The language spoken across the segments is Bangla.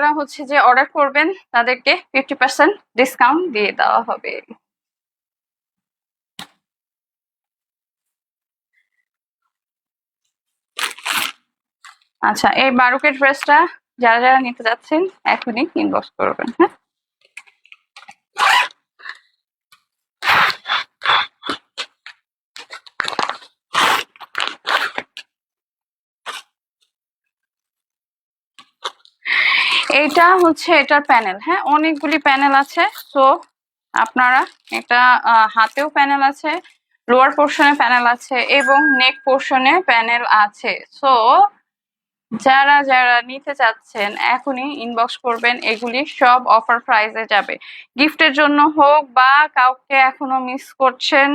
যারা হচ্ছে যে অর্ডার করবেন, তাদেরকে ফিফটি পার্সেন্ট ডিসকাউন্ট দিয়ে দেওয়া হবে। আচ্ছা এই বারুকের ড্রেসটা যারা যারা নিতে যাচ্ছেন, এখনই ইনবক্স করবেন হ্যাঁ? এইটা হচ্ছে এটার প্যানেল হ্যাঁ? অনেকগুলি প্যানেল আছে। সো আপনারা এটা হাতেও প্যানেল আছে লোয়ার পোর্শনে প্যানেল আছে এবং নেক পোর্শনে প্যানেল আছে। সো যারা যারা নিতে চাচ্ছেন, এখনই ইনবক্স করবেন। এগুলি সব অফার প্রাইসে যাবে। গিফটের জন্য হোক বা কাউকে এখনও মিস করছেন,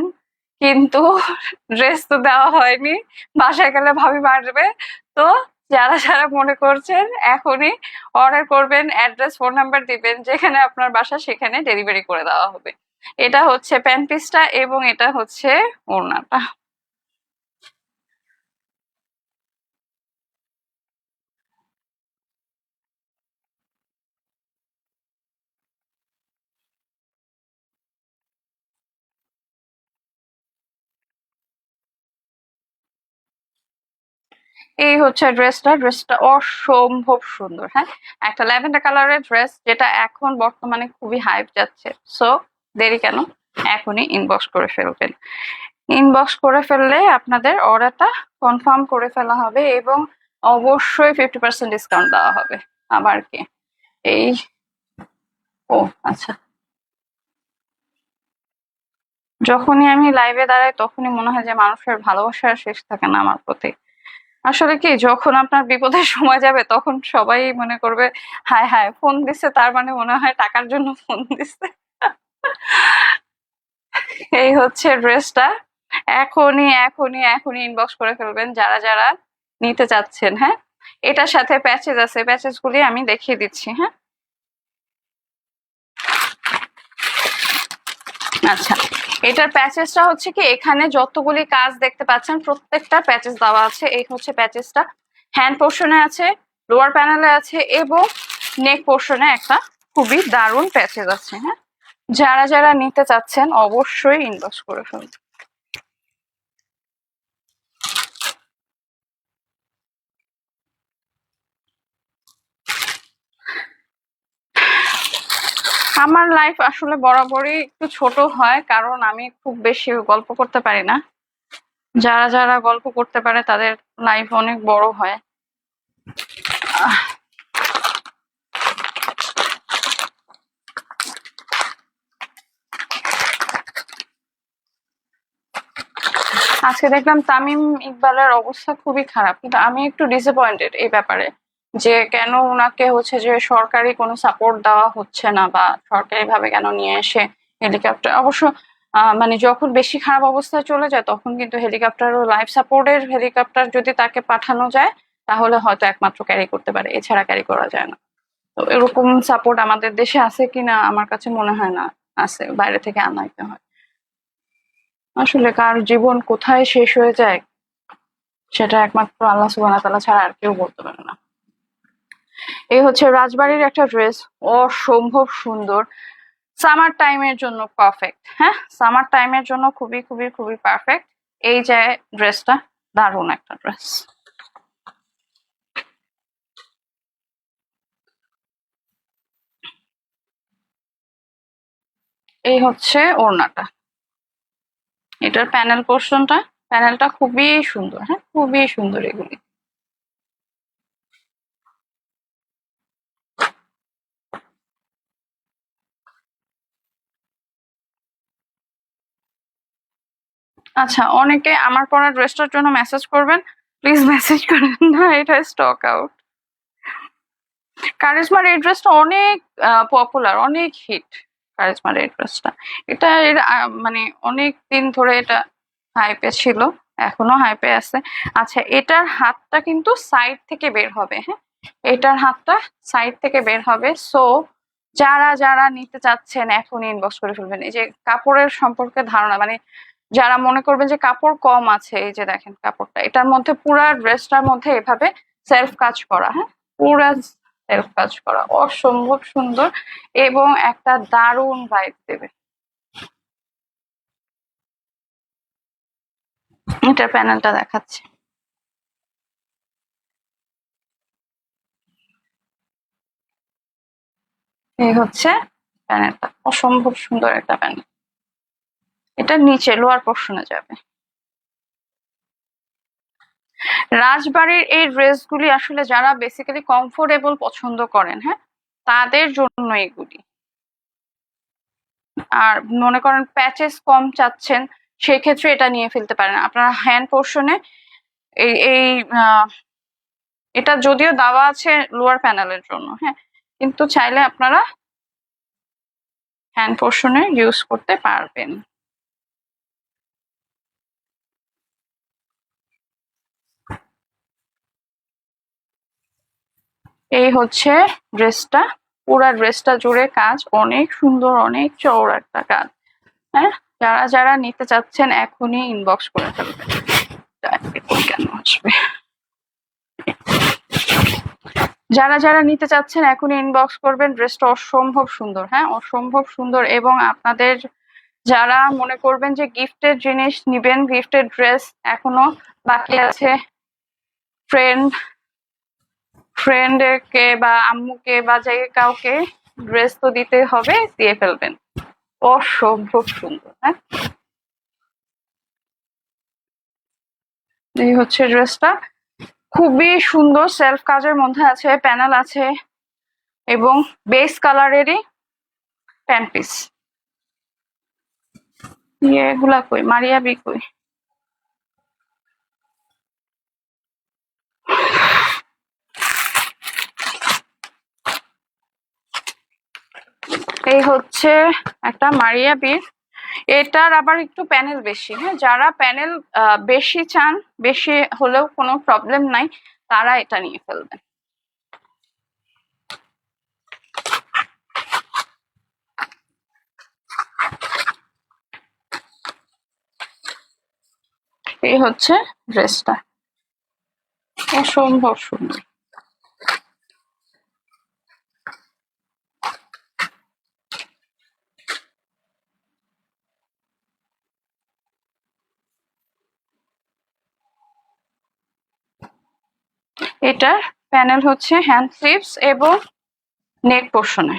কিন্তু ড্রেস তো দেওয়া হয়নি, বাসায় গেলে ভাবি মারবে তো যারা যারা মনে করছেন, এখনই অর্ডার করবেন অ্যাড্রেস ফোন নাম্বার দিবেন, যেখানে আপনার বাসা সেখানে ডেলিভারি করে দেওয়া হবে। এটা হচ্ছে প্যান্ট পিসটা এবং এটা হচ্ছে ওড়নাটা। এই হচ্ছে ড্রেসটা। ড্রেসটা অসম্ভব সুন্দর হ্যাঁ? একটা ল্যাভেন্ডার কালারের ড্রেস যেটা এখন বর্তমানে খুবই হাইপ যাচ্ছে। সো দেরি কেন? এখনই ইনবক্স করে ফেলবেন। ইনবক্স করে ফেললে আপনাদের অর্ডারটা কনফার্ম করে ফেলা হবে এবং অবশ্যই ফিফটি পার্সেন্ট ডিসকাউন্ট দেওয়া হবে। আবার কি? এই, ও আচ্ছা। যখনই আমি লাইভে দাঁড়াই, তখনই মনে হয় যে মানুষের ভালোবাসার শেষ থাকে না আমার প্রতি। আসলে কি, যখন আপনার বিপদের সময় যাবে, তখন সবাই মনে করবে, হায় হায় ফোন দিচ্ছে তার মানে মনে হয় টাকার জন্য ফোন দিচ্ছে এই হচ্ছে ড্রেসটা। এখনই এখনই এখনই ইনবক্স করে ফেলবেন যারা যারা নিতে চাচ্ছেন হ্যাঁ? এটার সাথে প্যাচেস আছে প্যাচেস গুলি আমি দেখিয়ে দিচ্ছি হ্যাঁ? আচ্ছা। এটার প্যাচেসটা হচ্ছে কি, এখানে যতগুলি কাজ দেখতে পাচ্ছেন, প্রত্যেকটা প্যাচেস দেওয়া আছে। এই হচ্ছে প্যাচেসটা। হ্যান্ড পোর্শনে আছে, লোয়ার প্যানেলে আছে এবং নেক পোর্শনে একটা খুবই দারুণ প্যাচেস আছে হ্যাঁ? যারা যারা নিতে চাচ্ছেন অবশ্যই ইনভেস্ট করে ফেলুন। আমার লাইফ আসলে বরাবরই একটু ছোট হয়, কারণ আমি খুব বেশি গল্প করতে পারি না। যারা যারা গল্প করতে পারে, তাদের লাইফ অনেক বড় হয়। আজকে দেখলাম তামিম ইকবালের অবস্থা খুবই খারাপ, কিন্তু আমি একটু ডিসঅ্যাপয়েন্টেড এই ব্যাপারে। যে কেন ওনাকে হচ্ছে যে সরকারি কোনো সাপোর্ট দেওয়া হচ্ছে না বা সরকারি ভাবে কেন নিয়ে এসে হেলিকপ্টার অবশ্য মানে যখন বেশি খারাপ অবস্থায় চলে যায়, তখন কিন্তু হেলিকপ্টার ও লাইফ সাপোর্টের হেলিকপ্টার যদি তাকে পাঠানো যায়, তাহলে হয়তো একমাত্র ক্যারি করতে পারে, এছাড়া ক্যারি করা যায় না। তো এরকম সাপোর্ট আমাদের দেশে আছে কিনা, আমার কাছে মনে হয় না, আছে, বাইরে থেকে আনাইতে হয়। আসলে কার জীবন কোথায় শেষ হয়ে যায়, সেটা একমাত্র আল্লাহ সুবহানাহু ওয়া তাআলা ছাড়া আর কেউ বলতে পারে না। এই হচ্ছে রাজবাড়ির একটা ড্রেস অসম্ভব সুন্দর। সামার টাইমের জন্য পারফেক্ট হ্যাঁ? সামার টাইমের জন্য খুবই খুবই খুবই পারফেক্ট এই যে ড্রেসটা দারুণ একটা ড্রেস এই হচ্ছে ওড়নাটা। এটার প্যানেল পোর্শনটা প্যানেলটা খুবই সুন্দর হ্যাঁ? খুবই সুন্দর এগুলি। আচ্ছা অনেকে আমার পরা ড্রেসটার জন্য মেসেজ করবেন। প্লিজ মেসেজ করেন না, এটা স্টক আউট কারিজমার এই ড্রেসটা অনেক পপুলার অনেক হিট কারিজমার এই ড্রেসটা এটা মানে অনেক দিন ধরে এটা হাইপে ছিল, এখনও হাইপে আছে। আচ্ছা এটার হাতটা কিন্তু সাইড থেকে বের হবে হ্যাঁ? এটার হাতটা সাইড থেকে বের হবে। সো যারা যারা নিতে চাচ্ছেন, এখন ইনবক্স করে ফেলবেন। এই যে কাপড়ের সম্পর্কে ধারণা মানে যারা মনে করবেন যে কাপড় কম আছে, এই যে দেখেন কাপড়টা, এটার মধ্যে পুরা ড্রেসটার মধ্যে এভাবে সেলফ কাজ করা হ্যাঁ? পুরা সেলফ কাজ করা, অসম্ভব সুন্দর এবং একটা দারুণ ভাইব দেবে। এটা প্যানেলটা দেখাচ্ছি। এই হচ্ছে প্যানেলটা অসম্ভব সুন্দর একটা প্যানেল এটা নিচে লোয়ার পোর্শনে যাবে। রাজবাড়ির এই ড্রেসগুলি আসলে যারা বেসিক্যালি কমফোর্টেবল পছন্দ করেন হ্যাঁ তাদের জন্য এগুলি। আর মনে করেন প্যাচেস কম চাচ্ছেন, সেক্ষেত্রে এটা নিয়ে ফেলতে পারেন। আপনারা হ্যান্ড পোর্শনে এই এটা যদিও দেওয়া আছে লোয়ার প্যানেলের জন্য হ্যাঁ কিন্তু চাইলে আপনারা হ্যান্ড পোর্শনে ইউজ করতে পারবেন। এই হচ্ছে ড্রেসটা। পুরা ড্রেসটা জুড়ে কাজ, অনেক সুন্দর, অনেক চওড়া একটা কাজ। হ্যাঁ? যারা যারা নিতে চাচ্ছেন, এখনই ইনবক্স করে ফেলবেন। কেন আসবে? যারা যারা নিতে চাচ্ছেন, এখনই ইনবক্স করবেন। ড্রেসটা অসম্ভব সুন্দর হ্যাঁ? অসম্ভব সুন্দর এবং আপনাদের যারা মনে করবেন যে গিফটের জিনিস নিবেন, গিফটের ড্রেস এখনও বাকি আছে ফ্রেন্ড ফ্রেন্ডকে বা আম্মুকে বা যাই কাউকে ড্রেস তো দিতে হবে, দিয়ে ফেলবেন। অসম্ভব সুন্দর হ্যাঁ? এই হচ্ছে ড্রেসটা খুবই সুন্দর সেলফ কাজের মধ্যে আছে প্যানেল আছে, এবং বেস কালারেরই প্যান্ট পিস এগুলা কই? মারিয়া বি কই? এই হচ্ছে একটা মারিয়া বির। এটার আবার একটু প্যানেল বেশি হ্যাঁ? যারা প্যানেল বেশি চান, বেশি হলেও কোনো প্রবলেম নাই, তারা এটা নিয়ে ফেলবেন। এই হচ্ছে ড্রেসটা অসম্ভব সুন্দর। এটার প্যানেল হচ্ছে হ্যান্ড স্লিভস এবং নেক পোর্শনে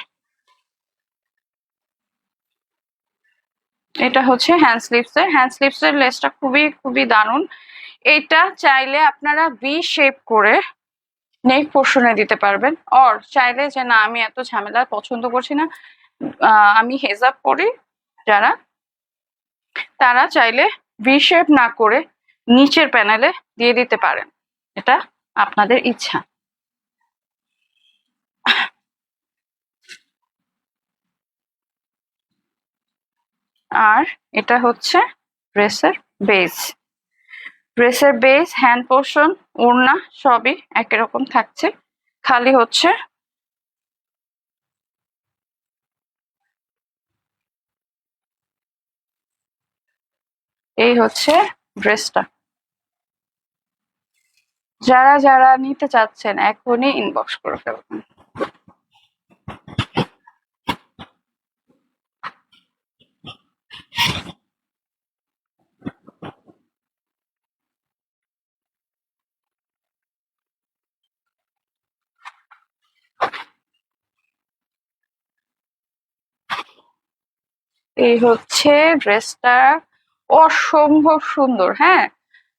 এটা হচ্ছে হ্যান্ড স্লিভস এর। হ্যান্ড স্লিভস এর লেসটা খুবই খুবই দারুণ। এটা চাইলে আপনারা ভি শেপ করে নেক পোর্শনে দিতে পারবেন। অর চাইলে যে না, আমি এত ঝামেলা পছন্দ করছি না আমি হেজাব করি যারা, তারা চাইলে ভি শেপ না করে নিচের প্যানেলে দিয়ে দিতে পারেন। এটা আপনাদের ইচ্ছা। আর এটা হচ্ছে ড্রেসের বেস ড্রেসের বেস হ্যান্ড পোর্শন ওড়না সবই একই রকম থাকছে। খালি হচ্ছে এই হচ্ছে ড্রেসটা যারা যারা নিতে চাচ্ছেন এখনই ইনবক্স করে ফেলবেন এই হচ্ছে ড্রেসটা অসম্ভব সুন্দর হ্যাঁ?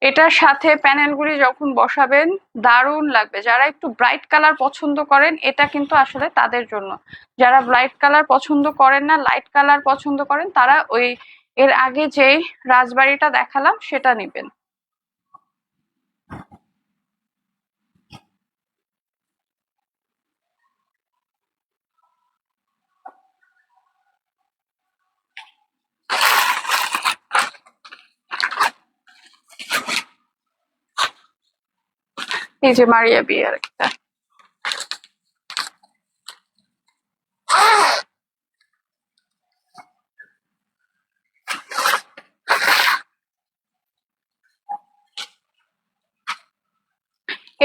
এটার সাথে প্যানেলগুলি যখন বসাবেন, দারুণ লাগবে। যারা একটু ব্রাইট কালার পছন্দ করেন, এটা কিন্তু আসলে তাদের জন্য। যারা ব্রাইট কালার পছন্দ করেন না লাইট কালার পছন্দ করেন, তারা ওই, এর আগে যে রাজবাড়িটা দেখালাম, সেটা নেবেন। এই যে মারিয়া বিয়ার একটা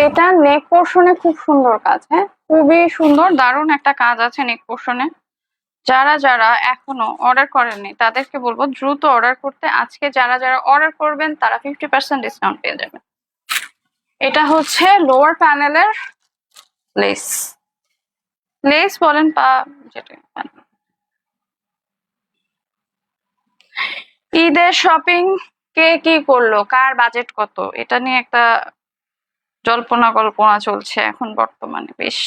এটা নেক পোর্শনে খুব সুন্দর কাজ হ্যাঁ? খুবই সুন্দর, দারুণ একটা কাজ আছে নেক পোর্শনে যারা যারা এখনও অর্ডার করেননি, তাদেরকে বলব দ্রুত অর্ডার করতে। আজকে যারা যারা অর্ডার করবেন, তারা ফিফটি পার্সেন্ট ডিসকাউন্ট পেয়ে যাবেন। এটা হচ্ছে লোয়ার প্যানেলের লেস লেস বলেন বা যেটা ঈদের শপিং কে কি করল? কার বাজেট কত? এটা নিয়ে একটা জল্পনা কল্পনা চলছে এখন বর্তমানে, বেশ।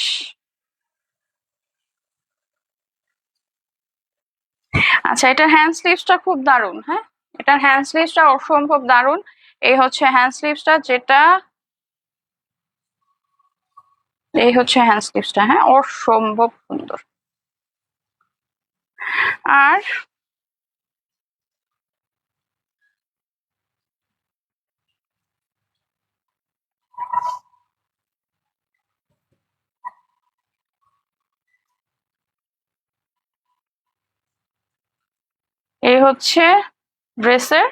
আচ্ছা এটার হ্যান্ড স্লিভসটা খুব দারুণ হ্যাঁ? এটার হ্যান্ড স্লিভসটা অসম্ভব দারুণ। এই হচ্ছে হ্যান্ড স্লিভসটা যেটা এই হচ্ছে হ্যান্ড স্লিভসটা হ্যাঁ? অসম্ভব সুন্দর। আর এই হচ্ছে ড্রেসের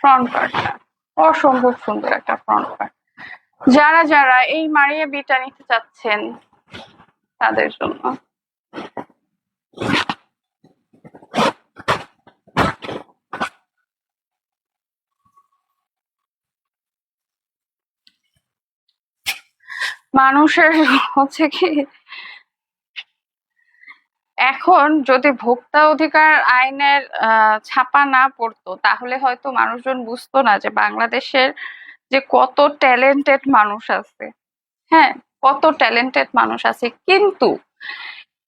ফ্রন্ট পার্টটা অসম্ভব সুন্দর একটা ফ্রন্ট পার্ট যারা যারা এই মারিয়া বিটা নিতে চাচ্ছেন, তাদের জন্য। মানুষের হচ্ছে কি, এখন যদি ভোক্তা অধিকার আইনের ছাপা না পড়তো, তাহলে হয়তো মানুষজন বুঝতো না যে বাংলাদেশের যে কত ট্যালেন্টেড মানুষ আছে। হ্যাঁ কত ট্যালেন্টেড মানুষ আছে। কিন্তু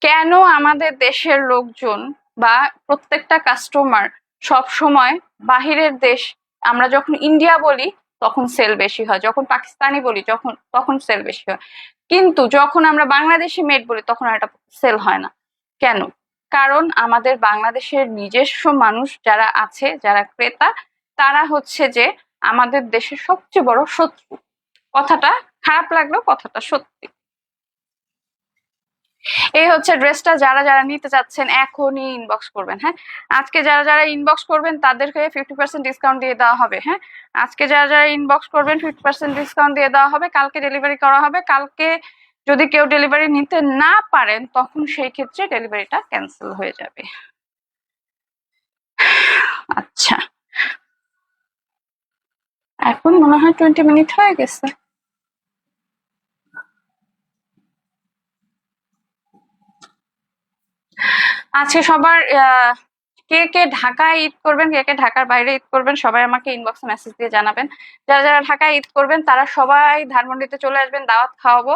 কেন আমাদের দেশের লোকজন বা প্রত্যেকটা কাস্টমার সব সময় বাহিরের দেশ, আমরা যখন ইন্ডিয়া বলি, তখন সেল বেশি হয়। যখন পাকিস্তানি বলি, যখন, তখন সেল বেশি হয়। কিন্তু যখন আমরা বাংলাদেশি মেড বলি, তখন এটা সেল হয় না। কেন? কারণ আমাদের বাংলাদেশের নিজস্ব মানুষ যারা আছে, যারা ক্রেতা, তারা হচ্ছে যে আমাদের দেশের সবচেয়ে বড় শত্রু। কথাটা খারাপ লাগল কথাটা সত্যি। এই হচ্ছে ড্রেসটা যারা যারা নিতে চাচ্ছেন এখনই ইনবক্স করবেন হ্যাঁ? আজকে যারা যারা ইনবক্স করবেন তাদেরকে ফিফটি পার্সেন্ট ডিসকাউন্ট দিয়ে দেওয়া হবে হ্যাঁ? আজকে যারা যারা ইনবক্স করবেন ফিফটি পার্সেন্ট ডিসকাউন্ট দিয়ে দেওয়া হবে, কালকে ডেলিভারি করা হবে। কালকে যদি কেউ ডেলিভারি নিতে না পারেন, তখন সেই ক্ষেত্রে ডেলিভারিটা ক্যান্সেল হয়ে যাবে। আচ্ছা। এখন মনে হয় টোয়েন্টি মিনিট হয়ে গেছে। আজকে সবার কে কে ঢাকায় ঈদ করবেন, কে কে ঢাকার বাইরে ঈদ করবেন, সবাই আমাকে ইনবক্সে মেসেজ দিয়ে জানাবেন। যারা যারা ঢাকায় ঈদ করবেন, তারা সবাই ধানমন্ডিতে চলে আসবেন, দাওয়াত খাওয়াবো।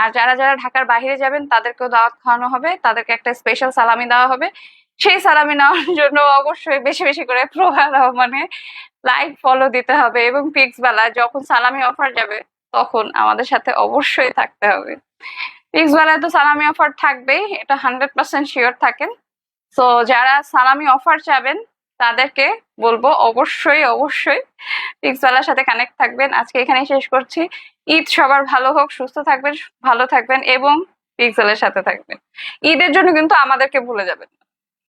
আর যারা যারা ঢাকার বাইরে যাবেন, তাদেরকেও দাওয়াত খাওয়ানো হবে। তাদেরকে একটা স্পেশাল সালামি দেওয়া হবে। সেই সালামি নেওয়ার জন্য অবশ্যই বেশি বেশি করে প্রোগ্রাম মানে লাইক ফলো দিতে হবে এবং পিক্স বেলা যখন সালামি অফার যাবে তখন আমাদের সাথে অবশ্যই থাকতে হবে। পিক্স বেলায় তো সালামি অফার থাকবেই, এটা হান্ড্রেড পার্সেন্ট শিওর থাকেন তো যারা সালামি অফার চাবেন, তাদেরকে বলব অবশ্যই অবশ্যই পিক্সওয়ালার সাথে কানেক্ট থাকবেন। আজকে এখানেই শেষ করছি। ঈদ সবার ভালো হোক, সুস্থ থাকবেন, ভালো থাকবেন এবং পিক্সেলের সাথে থাকবেন। ঈদের জন্য কিন্তু আমাদেরকে ভুলে যাবেন।